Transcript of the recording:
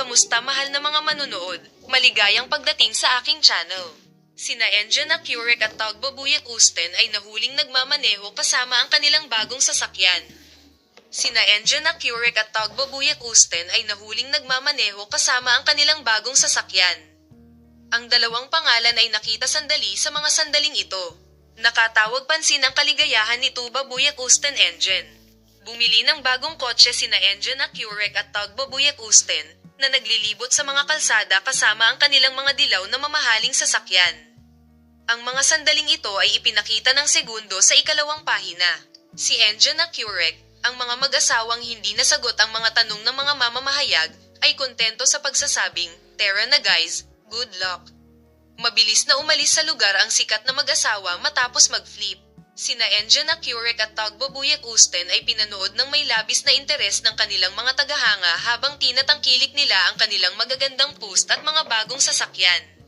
Kamusta mahal na mga manonood? Maligayang pagdating sa aking channel. Sina Engine na Curek at Tagbabuyat Usten ay nahuling nagmamaneho kasama ang kanilang bagong sasakyan. Sina Engine na Curek at Tagbabuyat Usten ay nahuling nagmamaneho kasama ang kanilang bagong sasakyan. Ang dalawang pangalan ay nakita sandali sa mga sandaling ito. Nakatawag pansin ang kaligayahan ni Tuba Buyak Usten Engine. Bumili ng bagong kotse sina Engine na Curek at Tugbo Buyak Usten na naglilibot sa mga kalsada kasama ang kanilang mga dilaw na mamahaling sasakyan. Ang mga sandaling ito ay ipinakita ng segundo sa ikalawang pahina. Si Engine na Curek, ang mga mag-asawang hindi nasagot ang mga tanong ng mga mamamahayag, ay kontento sa pagsasabing, Tara na guys, good luck. Mabilis na umalis sa lugar ang sikat na mag-asawa matapos mag-flip. Sina Engine Curek at Tugbo Buyak Usten ay pinanood ng may labis na interes ng kanilang mga tagahanga habang tinatangkilik nila ang kanilang magagandang post at mga bagong sasakyan.